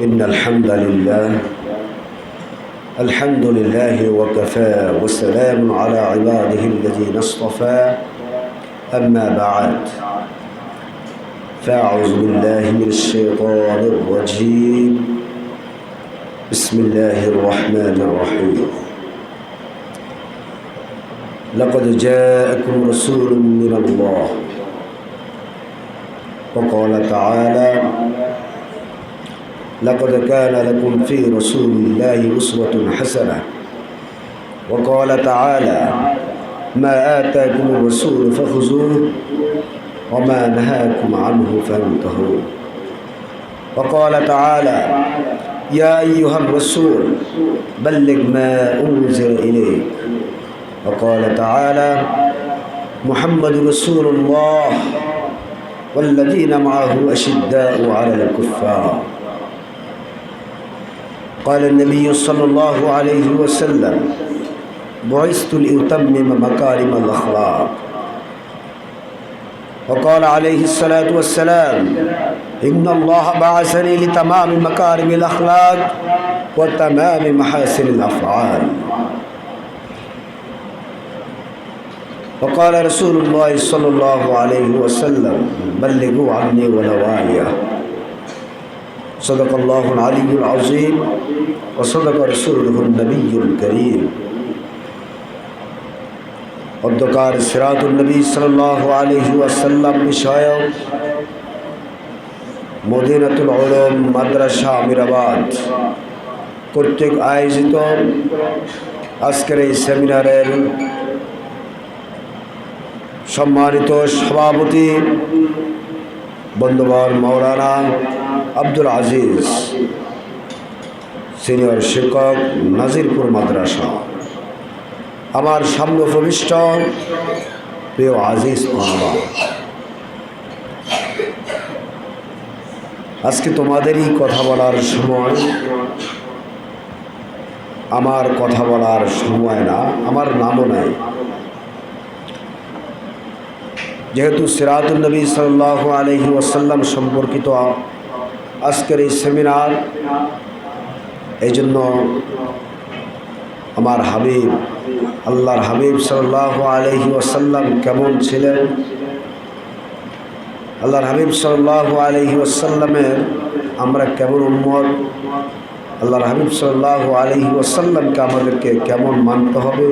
إن الحمد لله الحمد لله وكفى وسلام على عباده الذين اصطفى أما بعد فأعوذ بالله من الشيطان الرجيم بسم الله الرحمن الرحيم. لقد جاءكم رسول من الله وقال تعالى لقد كان لكم في رسول الله أسوة حسنة. وقال تعالى ما آتاكم الرسول فخذوه وما نهاكم عنه فانتهوا وقال تعالى يا أيها الرسول بلغ ما أنزل إليك. وقال تعالى محمد رسول الله والذين معه أشداء على الكفار. قال النبي صلى الله عليه وسلم بعثت لأتمم مكارم الأخلاق. وقال عليه الصلاة والسلام إن الله بعثني لتمام مكارم الأخلاق وتمام محاسن الأفعال. وقال رسول الله صلى الله عليه وسلم بلغوا عني ولو آية صدق الله العلي العظيم وصدق رسوله النبي الكريم অধ্যকার সিরাতুল নবী সাল্লাহ আলহি ওয়াসাল্লাম বিষয়ক মদিনাতুল আলম মাদ্রাসা আমিরাবাদ কর্তৃক আয়োজিত আজকের এই সেমিনারের সম্মানিত সভাপতি বন্ধুবর মৌলানা আব্দুল আজিজ, সিনিয়র শিক্ষক, নাজিরপুর মাদ্রাসা। আমার সামনে প্রবিষ্ট প্রিয় আজিজ বাবা আজকে তোমাদেরই কথা বলার সময়, আমার কথা বলার সময় না, আমার নামও নাই। যেহেতু সিরাতুল নবী সাল্লাহ আলহি ওয়াসাল্লাম সম্পর্কিত আজকের এই সেমিনার এই জন্য আমার হাবিব, আল্লাহর হাবিব সাল্লাহ আলহি ওয়াসাল্লাম কেমন ছিলেন? আল্লাহর হাবিব সাল্লাহ আলহি ওয়াসাল্লামের আমরা কেমন উম্মত? আল্লাহর হাবিব সাল্লাহ আলহি ওয়াসাল্লামকে আমাদেরকে কেমন মানতে হবে?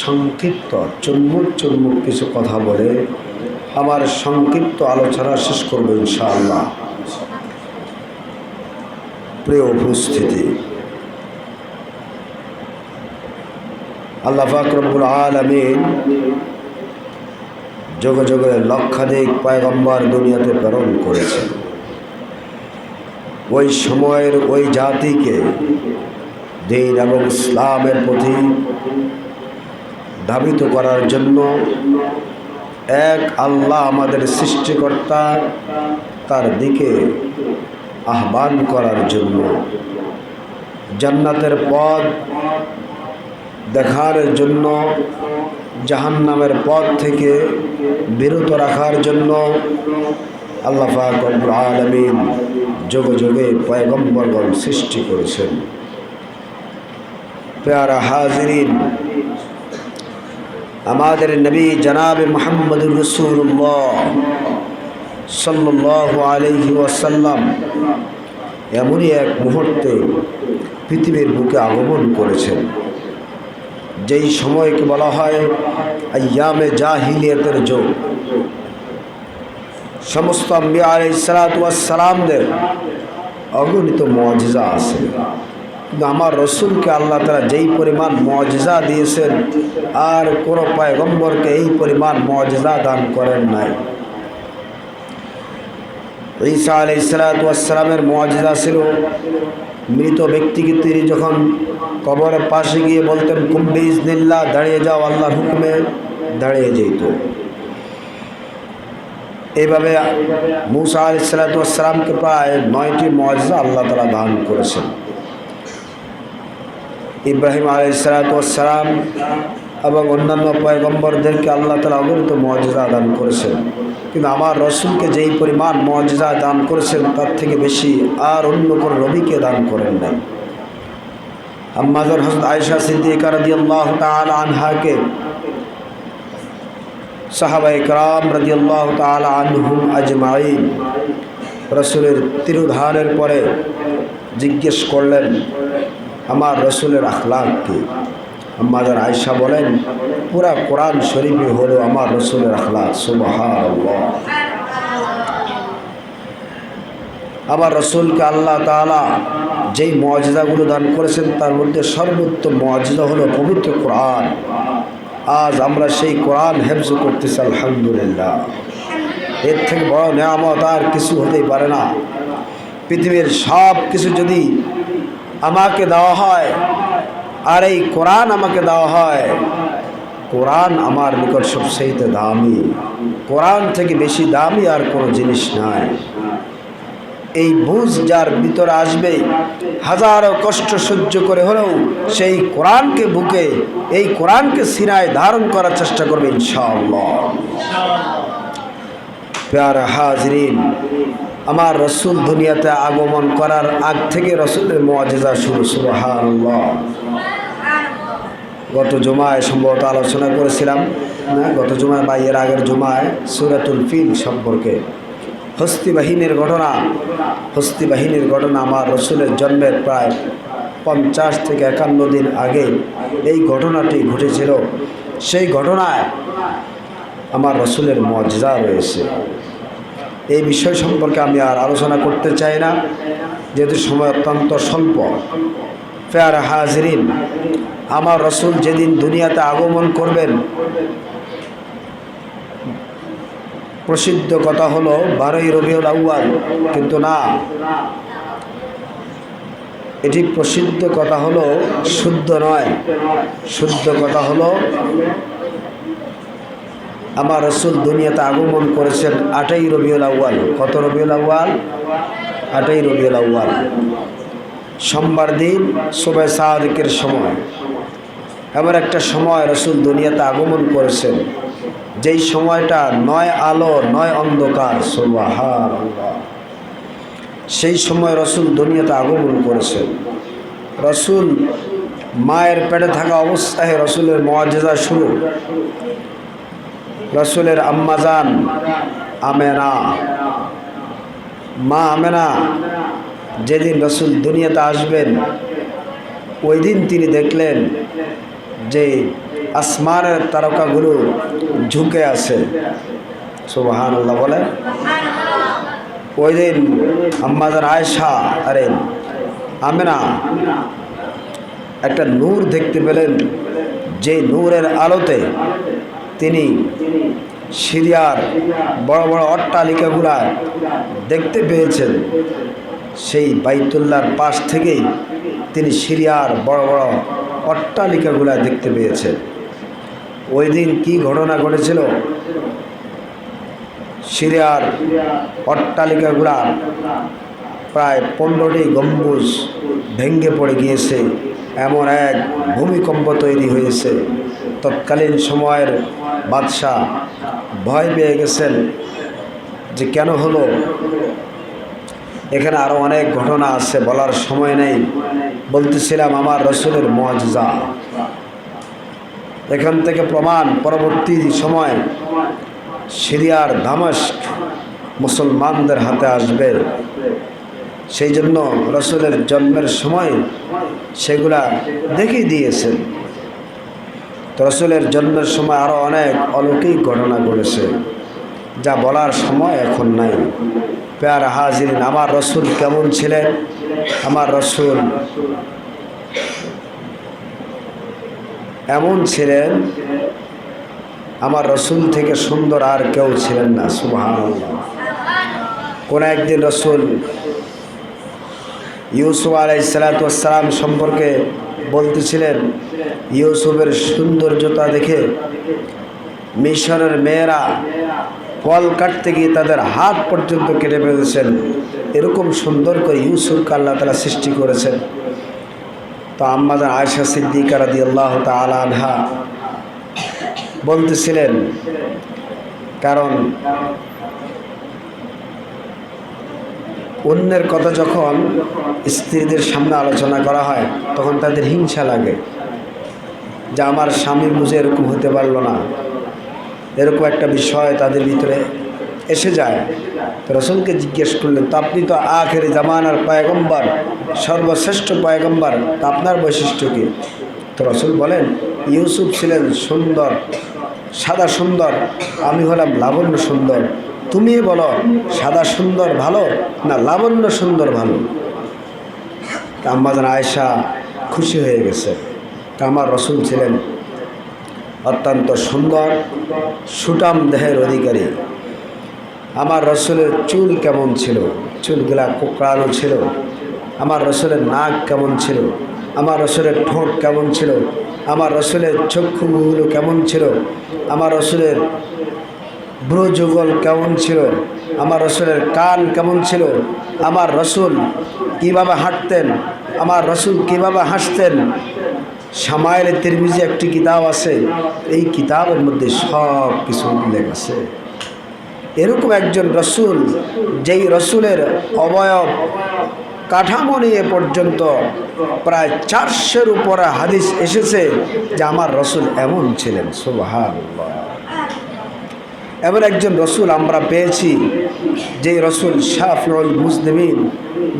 সংক্ষিপ্ত, চুম্বুক চুম্বুক কিছু কথা বলে আমার সংক্ষিপ্ত আলোচনা শেষ করব ইনশাআল্লাহ। প্রিয় উপস্থিতি। আল্লাহ ফাকরবুল আলমিন যোগে যোগে লক্ষাধিক পয়গম্বর দুনিয়াতে প্রেরণ করেছেন। ওই সময়ের ওই জাতিকে দিন এবং ইসলামের প্রতি ধাবিত করার জন্য এক আল্লাহ আমাদের সৃষ্টিকর্তা তার দিকে আহ্বান করার জন্য। জান্নাতের পথ দেখার জন্য, জাহান্নামের পথ থেকে বিরত রাখার জন্য আল্লাহ ফাকবুল আলমিন যোগে যোগে পয়গম্বরগণ সৃষ্টি করেছেন। পেয়ারা হাজরিন, আমাদের নবী জনাব মোহাম্মদুর রসুল্লাহ ওয়াসাল্লাম এমনই এক মুহূর্তে পৃথিবীর বুকে আগমন করেছেন। যেই সময়কে বলা হয় আয়ামে জাহিলিয়তের যোগ। সমস্ত আম্বিয়া আলাই সালাতামদের অগণিত মজা আছে। কিন্তু আমার রসুলকে আল্লাহ তারা যেই পরিমাণ মজা দিয়েছেন, আর কোনো পায়গম্বরকে এই পরিমাণ মজা দান করেন নাই। ঈসা আলাই সালাতামের মজা ছিল। মৃত ব্যক্তিকে তিনি যখন কবরের পাশে গিয়ে বলতেন কুম্বে ইজনিল্লা দাঁড়িয়ে যাও, আল্লাহর হুকুমে দাঁড়িয়ে যেত। এইভাবে মুসা আলি সালাতামকে প্রায় নয়টি মজা আল্লাহ তালা দান করেছেন। ইব্রাহিম আলি সালাতাম এবং অন্যান্য পয়গম্বরদেরকে আল্লাহ তালা অগণিত মর্যাদা দান করেছেন। কিন্তু আমার রসুলকে যেই পরিমাণ মর্যাদা দান করেছেন, তার থেকে বেশি আর অন্য কোনো রবিকে দান করেন নাই। আম্মাজার হজরত আয়সা সিদ্দিকা রাদি আল্লাহ তাল আনহাকে সাহাবা ইকরাম রাজি আল্লাহ তাল আনহুম আজমাইন রসুলের তিরুধানের পরে জিজ্ঞেস করলেন, আমার রসুলের আখলাক কি? আম্মাজার আয়সা বলেন, পুরা কোরআন শরীফে হলো আমার রসুলের আখলাক সুবাহ আমার রসুলকে আল্লাহ তালা যেই মর্যাদাগুলো দান করেছেন, তার মধ্যে সর্বোত্তম মর্যাদা হলো পবিত্র কোরআন। আজ আমরা সেই কোরআন হেফজ করতেছি, আলহামদুলিল্লাহ। এর থেকে বড় নিয়ামত আর কিছু হতেই পারে না। পৃথিবীর সব কিছু যদি আমাকে দেওয়া হয় আর এই কোরআন আমাকে দেওয়া হয়। কোরআন আমার নিকট সবচেয়ে দামি। কোরআন থেকে বেশি দামি আর কোনো জিনিস নাই। এই বুঝ যার ভিতরে আসবে, হাজারো কষ্ট সহ্য করে হলেও সেই কোরআনকে বুকে, এই কোরআনকে সিনায় ধারণ করার চেষ্টা করবে ইনশাআল্লাহ। প্যার হাজরিন, আমার রসুল দুনিয়াতে আগমন করার আগ থেকে রসুলের মজেজা শুরু, সুবহানাল্লাহ। গত জুমায় সম্ভবত আলোচনা করেছিলাম, না, গত জুমায় বা এর আগের জুমায় সুরাতুল ফিল সম্পর্কে। হস্তি বাহিনীর ঘটনা, হস্তি বাহিনীর ঘটনা আমার রসুলের জন্মের প্রায় পঞ্চাশ থেকে একান্ন দিন আগে এই ঘটনাটি ঘটেছিল। সেই ঘটনায় আমার রসুলের মজা রয়েছে। এই বিষয় সম্পর্কে আমি আর আলোচনা করতে চাই না, যেহেতু সময় অত্যন্ত স্বল্প। ফেয়ার হাজরিন আমার রসুল যেদিন দুনিয়াতে আগমন করবেন, প্রসিদ্ধ কথা হলো বারোই রবিউল আউ্য়াল, কিন্তু না। এটি প্রসিদ্ধ কথা হলো শুদ্ধ নয়। শুদ্ধ কথা হলো আমার রসুল দুনিয়াতে আগমন করেছেন আটাই রবিউল আউ্য়াল। কত রবিউল আউ্য়াল? আটাই রবিউল আউ্য়াল। সোমবার দিন সোবাই সাদিকের সময়। এমন একটা সময় রসুল দুনিয়াতে আগমন করেছেন। যেই সময়টা নয় আলো, নয় অন্ধকার সোবাহার সেই সময় রসুল দুনিয়াতে আগমন করেছেন। রসুল মায়ের পেটে থাকা অবস্থায় রসুলের মর্যাদা শুরু। রসুলের আম্মাজান আমেনা। মা আমেনা, যেদিন রসুল দুনিয়াতে আসবেন, ওই দিন তিনি দেখলেন যে আসমানের তারকাগুলো ঝুঁকে আছে। সুবাহান আল্লাহ বলে। ওই দিন আম্মাজান আয়সা আরে আমেনা একটা নূর দেখতে পেলেন। যে নূরের আলোতে তিনি সিরিয়ার বড় বড় অট্টালিকাগুলা দেখতে পেয়েছেন। সেই বাইতুল্লার পাশ থেকেই তিনি সিরিয়ার বড় বড় অট্টালিকাগুলা দেখতে পেয়েছে। ওই দিন কী ঘটনা ঘটেছিল? সিরিয়ার অট্টালিকাগুলা প্রায় পনেরোটি গম্বুজ ভেঙ্গে পড়ে গিয়েছে। এমন এক ভূমিকম্প তৈরি হয়েছে। তৎকালীন সময়ের বাদশাহ ভয় পেয়ে গেছেন যে কেন হলো? এখানে আরও অনেক ঘটনা আছে বলার সময় নেই। বলতেছিলাম আমার রসুলের মজা এখান থেকে প্রমাণ, পরবর্তী সময় সিরিয়ার দামস্ক মুসলমানদের হাতে আসবে। সেই জন্য রসুলের জন্মের সময় সেগুলা দেখিয়ে দিয়েছেন। তো রসুলের জন্মের সময় আরও অনেক অলৌকিক ঘটনা ঘটেছে, যা বলার সময় এখন নাই। পেয়ার হাজির আমার রসুল কেমন ছিলেন? আমার রসুল। এমন ছিলেন, আমার রসুল থেকে সুন্দর আর কেউ ছিলেন না সুবাহ কোন একদিন রসুল ইউসুফ আলাইসালাতাম সম্পর্কে বলতেছিলেন, ইউসুফের সৌন্দর্যতা দেখে মিশরের মেয়েরা ফল কাটতে গিয়ে তাদের হাত পর্যন্ত কেটে ফেলেছেন। এরকম সুন্দর করে ইউসুফকে আল্লাহ তালা সৃষ্টি করেছেন। তো আম্মাদান আয়সা সিদ্দিকা রাদি আল্লাহ তালা আনহা বলতেছিলেন, কারণ অন্যের কথা যখন স্ত্রীদের সামনে আলোচনা করা হয়, তখন তাদের হিংসা লাগে যে আমার স্বামী বুঝে এরকম হতে পারল না। এরকম একটা বিষয় তাদের ভিতরে এসে যায়। তো রসুলকে জিজ্ঞেস করলেন, তো আপনি তো আখের জামানার পয়গম্বর, সর্বশ্রেষ্ঠ পয়গম্বর, তা আপনার বৈশিষ্ট্য কী? তো রসুল বলেন, ইউসুফ ছিলেন সুন্দর, সাদা সুন্দর, আমি হলাম লাবণ্য সুন্দর। তুমি বলো, সাদা সুন্দর ভালো না লাবণ্য সুন্দর ভালো? আম্মাজান আয়েশা খুশি হয়ে গেছে। আমার রসুল ছিলেন অত্যন্ত সুন্দর সুটাম দেহের অধিকারী। আমার রসুলের চুল কেমন ছিল? চুলগুলা কোকড়ানো ছিল। আমার রসুলের নাক কেমন ছিল? আমার রসুলের ঠোঁট কেমন ছিল? আমার রসুলের চক্ষুগুলো কেমন ছিল? আমার রসুলের ব্রযুগল কেমন ছিল? আমার রসুলের কান কেমন ছিল? আমার রসুল কীভাবে হাঁটতেন? আমার রসুল কীভাবে হাসতেন? সামায়ের তিরমিজি একটি কিতাব আছে। এই কিতাবের মধ্যে সব কিছু উল্লেখ আছে। এরকম একজন রসুল, যেই রসুলের অবয়ব কাঠামো নিয়ে পর্যন্ত প্রায় চারশোর উপরে হাদিস এসেছে যে আমার রসুল এমন ছিলেন। সুবাহান এমন একজন রসুল আমরা পেয়েছি, যেই রসুল শাহ শাফিউল মুসলিমিন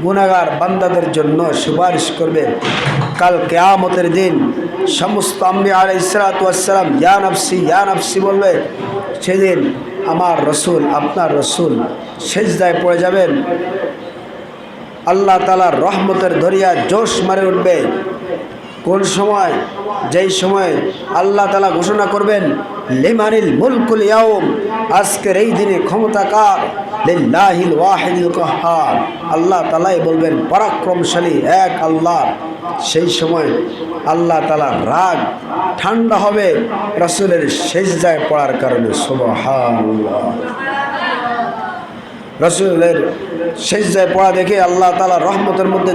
গুনাগার বান্দাদের জন্য সুপারিশ করবে। কাল কেয়ামতের দিন সমস্ত আম্বি আলাই ইসরাতাম ইয়া নফসি ইয়া নফসি বলবে। সেদিন আমার রসুল, আপনার রসুল সেজদায় পড়ে যাবেন। আল্লাহ তালার রহমতের দরিয়া জোশ মারে উঠবে। কোন সময়? যেই সময় আল্লাহ তালা ঘোষণা করবেন, লিমানিল মুলকুল ইয়াউম আজকের এই দিনে ক্ষমতা কার? আল্লাহ তালাই বলবেন, পরাক্রমশালী এক আল্লাহ। সেই সময় আল্লাহ তালার রাগ, ঠান্ডা হবে, রসুলের সেজদায় পড়ার কারণে রসুলের সেজদায় পড়া দেখে আল্লাহ তালা রহমতের মধ্যে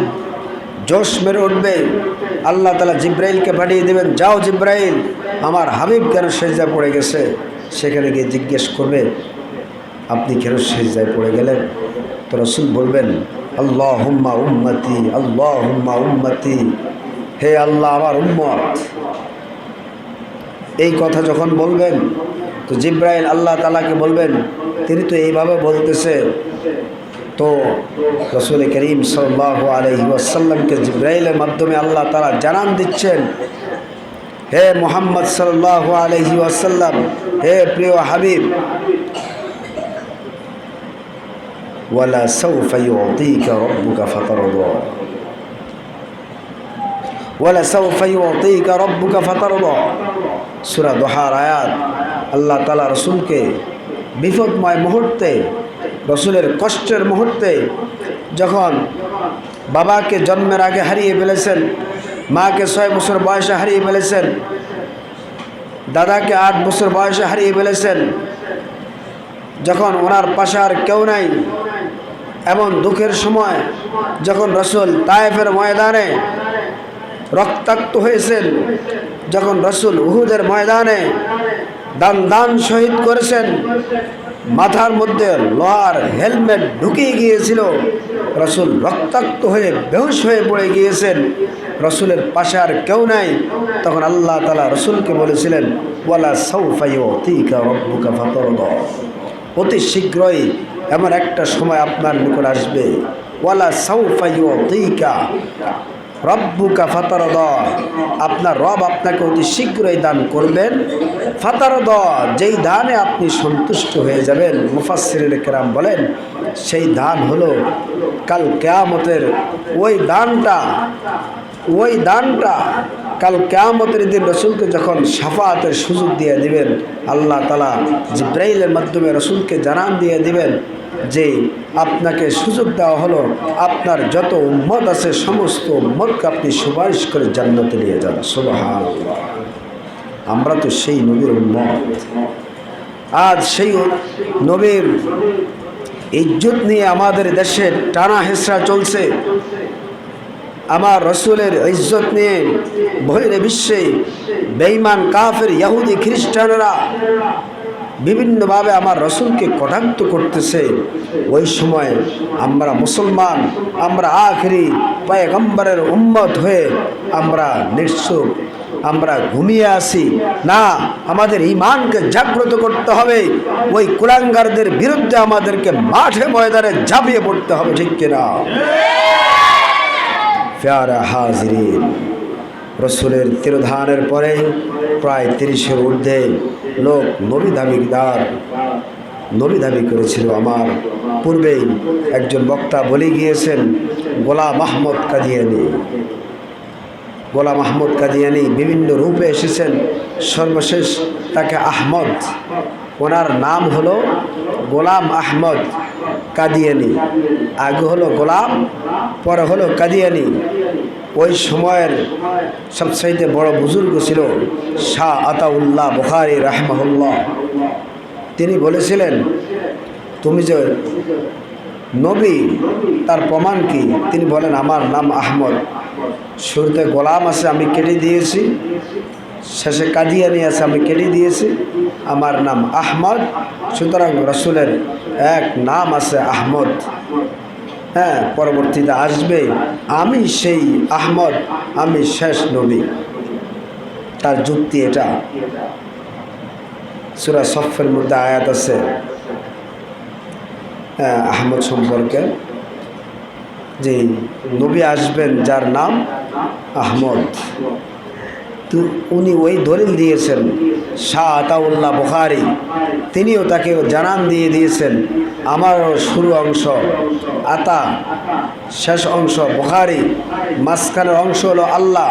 জোশ মেরে উঠবে। আল্লাহ তালা জিব্রাইলকে পাঠিয়ে দেবেন, যাও জিব্রাইল, আমার হাবিব কেন সেজদায় পড়ে গেছে? সেখানে গিয়ে জিজ্ঞেস করবে, আপনি কেন সেজদায় পড়ে গেলেন? তো রসুল বলবেন আল্লাহ হুম্মা উম্মতি আল্লাহ হুম্মা উম্মতি। হে আল্লাহ, আমার উম্মত। এই কথা যখন বলবেন, তো জিব্রাইল আল্লাহ তালাকে বলবেন, তিনি তো এইভাবে বলতেছে। তো রসুল করিম সাল্লাহ আলহি ওয়াসাল্লামকে জিব্রাইলের মাধ্যমে আল্লাহ তালা জানান দিচ্ছেন হে মোহাম্মদ সাল্লাহ আলহি ওয়াসাল্লাম, হে প্রিয় হাবিব, ওয়ালা সৌফ ইউতিকা রব্বুকা ফাতারদা, ওয়ালা সৌফ ইউতিকা রব্বুকা ফাতারদা। সূরা দোহার আয়াত, আল্লাহ তাআলা রসুলকে বিপদময় মুহূর্তে, রসুলের কষ্টের মুহূর্তে যখন বাবাকে জন্মের আগে হারিয়ে ফেলেছেন মাকে ছয় বছর বয়সে হারিয়ে ফেলেছেন। দাদাকে আট বছর বয়সে হারিয়ে ফেলেছেন। যখন ওনার পাশে আর কেউ নাই, এমন দুঃখের সময় যখন রসুল তায়েফের ময়দানে রক্তাক্ত হয়েছেন, যখন রসুল উহুদের ময়দানে দান দান শহীদ করেছেন মাথার মধ্যে লোহার হেলমেট ঢুকিয়ে গিয়েছিল। রসুল রক্তাক্ত হয়ে বেহুশ হয়ে পড়ে গিয়েছেন। রসুলের পাশে আর কেউ নাই। তখন আল্লাহ তালা রসুলকে বলেছিলেন, ওয়ালা সৌফাইও অতি শীঘ্রই এমন একটা সময় আপনার নিকট আসবে। ওয়ালা সৌফাইও রব্বুকা দ। আপনার রব আপনাকে অতি শীঘ্রই দান করবেন। ফাতার দ, যেই দানে আপনি সন্তুষ্ট হয়ে যাবেন মুফাসির কেরাম বলেন, সেই দান হলো কাল কেয়ামতের ওই দানটা ওই দানটা কাল কেয়ামতের দিন রসুলকে যখন সাফাতের সুযোগ দিয়ে দিবেন, আল্লাহ তালা জিব্রাইলের মাধ্যমে রসুলকে জানান দিয়ে দিবেন যে আপনাকে সুযোগ দেওয়া হলো, আপনার যত উম্মত আছে, সমস্ত উম্মতকে আপনি সুপারিশ করে জান্নাতে নিয়ে যান। সুবহান আমরা তো সেই নবীর উম্মত। আজ সেই নবীর ইজ্জত নিয়ে আমাদের দেশে টানা হেসরা চলছে। আমার রসুলের ইজ্জত নিয়ে বহিরে বিশ্বে বেঈমান কাফের, ইয়াহুদি, খ্রিস্টানরা বিভিন্নভাবে আমার রসুলকে কটাক্ত করতেছে। ওই সময় আমরা মুসলমান, আমরা আখরি, পয়গম্বরের উম্মত হয়ে আমরা নিঃসুপ আমরা ঘুমিয়ে আসি না, আমাদের ইমানকে জাগ্রত করতে হবে। ওই কুলাঙ্গারদের বিরুদ্ধে আমাদেরকে মাঠে ময়দানে ঝাঁপিয়ে পড়তে হবে, ঠিক কিনা? প্যারা হাজরিন। রসুলের তিরোধানের পরে প্রায় তিরিশের ঊর্ধ্বে লোক নবী দাবিদার নবী দাবি করেছিল, আমার পূর্বেই একজন বক্তা বলে গিয়েছেন, গোলাম মাহমদ কাদিয়ানি। গোলাম আহমদ কাদিয়ানি বিভিন্ন রূপে এসেছেন, সর্বশেষ তাকে আহমদ, ওনার নাম হলো গোলাম আহমদ কাদিয়ানি, আগে হলো গোলাম, পরে হলো কাদিয়ানি। ওই সময়ের সবচাইতে বড় বুজুর্গ ছিল শাহ আতাউল্লাহ বুখারি রাহমাহুল্লাহ। তিনি বলেছিলেন, তুমি যে নবী, তার প্রমাণ কি? তিনি বলেন, আমার নাম আহমদ। শুরুতে গোলাম আছে, আমি কেটে দিয়েছি। শেষে কাদিয়ানি আছে, আমি কেটে দিয়েছি। আমার নাম আহমদ, সুতরাং রসুলের এক নাম আছে আহমদ। হ্যাঁ পরবর্তীতে আসবে। আমি সেই আহমদ আমি শেষ নবী। তার যুক্তি এটা। সুরা সফের মধ্যে আয়াত আছে হ্যাঁ, আহমদ সম্পর্কে। যে নবী আসবেন যার নাম আহমদ। তো উনি ওই দলিল দিয়েছেন। শাহ আতাউল্লাহ বুখারি, তিনিও তাকে জানান দিয়ে দিয়েছেন, আমারও শুরু অংশ, আতা, শেষ অংশ বুখারি, মাঝখানের অংশ হলো আল্লাহ।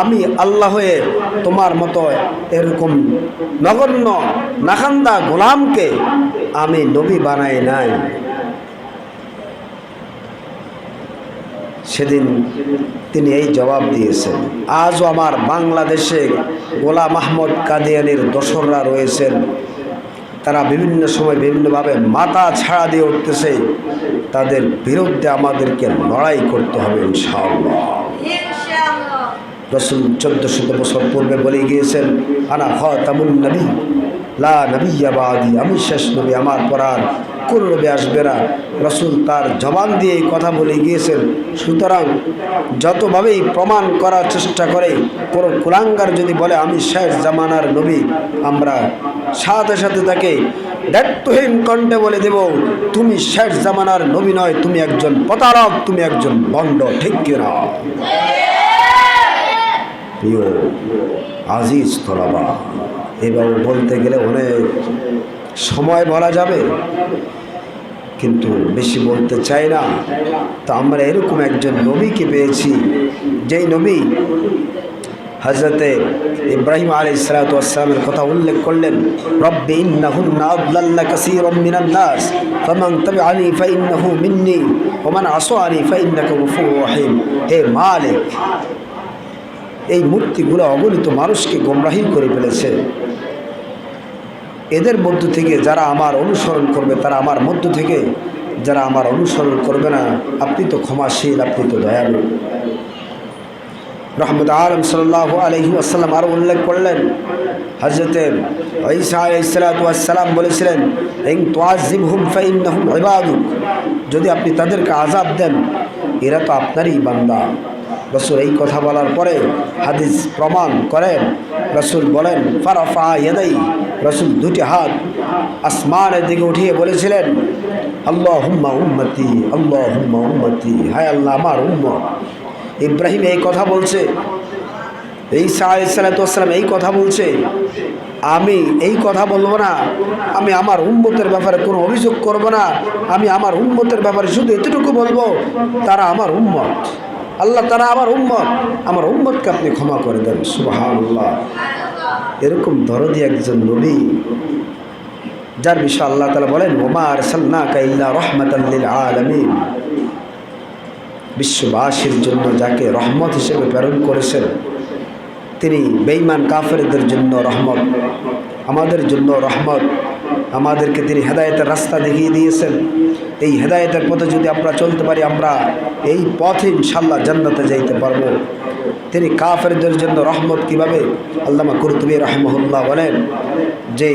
আমি আল্লাহ হয়ে তোমার মতো এরকম নগণ্য নাখান্দা গোলামকে আমি নবী বানাই নাই। সেদিন তিনি এই জবাব দিয়েছেন। আজও আমার বাংলাদেশে গোলাম আহমদ কাদিয়ানির দোসররা রয়েছেন। তারা বিভিন্ন সময় বিভিন্নভাবে মাথা ছাড়া দিয়ে উঠতেছে। তাদের বিরুদ্ধে আমাদেরকে লড়াই করতে হবে ইনশাআল্লাহ। রসুল চোদ্দ শত বছর পূর্বে বলে গিয়েছেন আনা খ তামুন নবী। লা আমি শেষ নবী, আমার পরার কোন নবী আসবে রসুল তার জবান দিয়ে কথা বলে গিয়েছেন। সুতরাং যতভাবেই প্রমাণ করার চেষ্টা করে, কোনো কুলাঙ্গার যদি বলে, আমি শেষ জামানার নবী আমরা সাথে সাথে তাকে দায়িত্বহীন কণ্ঠে বলে দেব, তুমি শেষ জামানার নবী নয়, তুমি একজন প্রতারক, তুমি একজন বন্ড ঠিক কিনা প্রিয় আজিজ তোলাবা এভাবে বলতে গেলে অনেক সময় বলা যাবে, কিন্তু বেশি বলতে চাই না। তো আমরা এরকম একজন নবীকে পেয়েছি, যেই নবী হজরতে ইব্রাহিম আলী ইসলাতামের কথা উল্লেখ করলেন, রব্বি ইন্নাহুন্না আদলাল্লা কাসীরাম মিনান নাস, ফামান তাবিআনি ফাইন্নাহু মিন্নি মান হে মালিক এই মূর্তিগুলো অগণিত মানুষকে গোমরাহি করে ফেলেছে। এদের মধ্য থেকে যারা আমার অনুসরণ করবে, তারা আমার মধ্য থেকে যারা আমার অনুসরণ করবে না, আপনি তো ক্ষমাশীল, আপনি তো দয়ালু। রহমত আলম সাল্লাহ আলহি আসাল্লাম আরও উল্লেখ করলেন। হজরতে ঈসা বলেছিলেন ইং তোয়াজিব হুম ফাইন হুম যদি আপনি তাদেরকে আজাব দেন, এরা তো আপনারই বান্দা। রসুল এই কথা বলার পরে হাদিস প্রমাণ করেন। রসুল বলেন, ফারাফা ইয়াদাই। রসুল দুটি হাত আসমানের দিকে উঠিয়ে বলেছিলেন আল্লাহ হুম্মা উম্মতি আল্লাহ হুম্মা উম্মতি, হায় আল্লাহ, আমার উম্মত। ইব্রাহিম এই কথা বলছে এই সালাতাম এই কথা বলছে, আমি এই কথা বলব না, আমি আমার উম্মতের ব্যাপারে কোনো অভিযোগ করব না, আমি আমার উম্মতের ব্যাপারে শুধু এতটুকু বলব, তারা আমার উম্মত। আল্লাহ তারা আমার উম্মত, আমার উম্মতকে আপনি ক্ষমা করে দেন সুবাহান্লাহ এরকম দরদি একজন নবী, যার বিষয়ে আল্লাহ তালা বলেন ওমার সাল্লা কাইল্লা রহমতাল্লিল আলমিন। বিশ্ববাসীর জন্য যাকে রহমত হিসেবে প্রেরণ করেছেন, তিনি বেইমান কাফেরদের জন্য রহমত, আমাদের জন্য রহমত। আমাদেরকে তিনি হেদায়েতের রাস্তা দেখিয়ে দিয়েছেন। এই হেদায়েতের পথে যদি আমরা চলতে পারি, আমরা এই পথে ইনশাল্লাহ জান্নাতে যাইতে পারব। তিনি কাফেরদের জন্য রহমত কীভাবে? আল্লামা কুরতুবী রহমহুল্লাহ বলেন, যে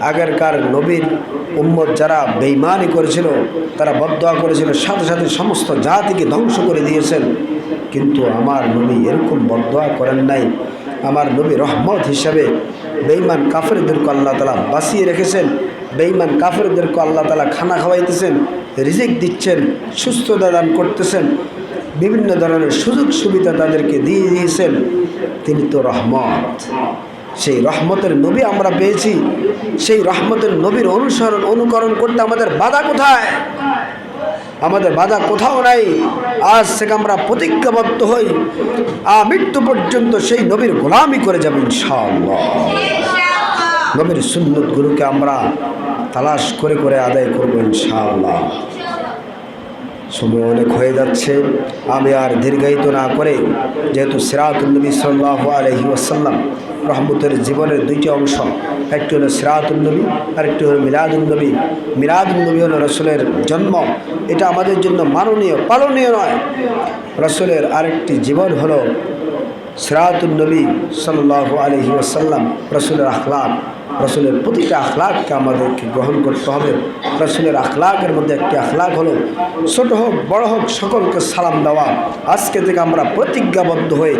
আগেরকার নবীর উম্মত যারা বেইমানি করেছিল, তারা বদয়া করেছিল, সাথে সাথে সমস্ত জাতিকে ধ্বংস করে দিয়েছেন। কিন্তু আমার নবী এরকম বদয়া করেন নাই। আমার নবী রহমত হিসাবে বেইমান কাফেরদেরকে আল্লাহ তালা বাঁচিয়ে রেখেছেন বেইমান কাফেরদেরকে আল্লাহ তালা খানা খাওয়াইতেছেন, রিজিক দিচ্ছেন, সুস্থতা দান করতেছেন, বিভিন্ন ধরনের সুযোগ সুবিধা তাদেরকে দিয়ে দিয়েছেন, তিনি তো রহমত। সেই রহমতের নবী আমরা পেয়েছি, সেই রহমতের নবীর অনুসরণ, অনুকরণ করতে আমাদের বাধা কোথায়? আমাদের বাধা কোথাও নাই। আজ থেকে আমরা প্রতিজ্ঞাবদ্ধ হই। আ মৃত্যু পর্যন্ত সেই নবীর গোলামি করে যাব ইনশাআল্লাহ। নবীর নবীর সুন্নতগুলোকে আমরা তালাশ করে করে আদায় করব ইনশাআল্লাহ। সময় অনেক হয়ে যাচ্ছে। আমি আর দীর্ঘায়িত না করে যেহেতু সিরাতুলনবী সাল্লাহ আলহি আসাল্লাম রহমতের জীবনের দুইটি অংশ, একটি হলো সিরাতুলনবী আর একটি হলো মিলাদুলনবী মিলাদুলনবী হলো রসুলের জন্ম। এটা আমাদের জন্য মাননীয়, পালনীয় নয়। রসুলের আরেকটি জীবন হলো সিরাতুলনবী সাল্লাহ আলহি আসাল্লাম রসুলের আখলাক। রসুলের প্রতিটা আখলাককে আমাদেরকে গ্রহণ করতে হবে। রসুলের আখলাকের মধ্যে একটি আখলাক হলো, ছোট হোক, বড় হোক, সকলকে সালাম দেওয়া। আজকে থেকে আমরা প্রতিজ্ঞাবদ্ধ হয়ে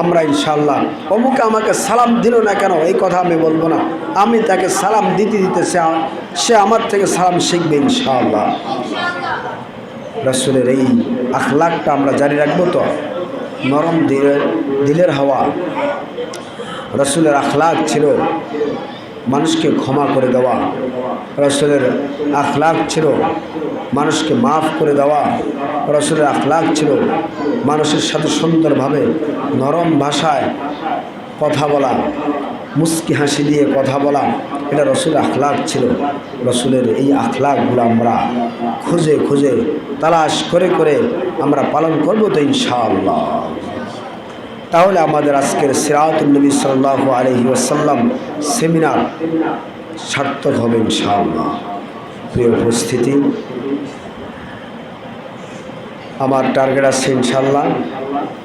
আমরা ইনশাল্লাহ অমুকে আমাকে সালাম দিল না কেন, এই কথা আমি বলব না। আমি তাকে সালাম দিতে দিতে সে আমার থেকে সালাম শিখবে ইনশাআল্লাহ। রসুলের এই আখলাকটা আমরা জারি রাখব তো? নরম দিলের দিলের হাওয়া। রসুলের আখলাক ছিল মানুষকে ক্ষমা করে দেওয়া। রসুলের আখলাক ছিল মানুষকে মাফ করে দেওয়া। রসুলের আখলাক ছিল মানুষের সাথে সুন্দরভাবে নরম ভাষায় কথা বলা, মুস্কি হাসি দিয়ে কথা বলা, এটা রসুলের আখলাক ছিল। রসুলের এই আখলাকগুলো আমরা খুঁজে খুঁজে তালাশ করে করে আমরা পালন করব তো ইনশাআল্লাহ। তাহলে আমাদের আজকের সিরাতুলনবী সাল্লাহ আলহি ওসাল্লাম সেমিনার সার্থক হবে ইনশাআল্লাহ। প্রিয় উপস্থিতি, আমার টার্গেট আছে ইনশাল্লাহ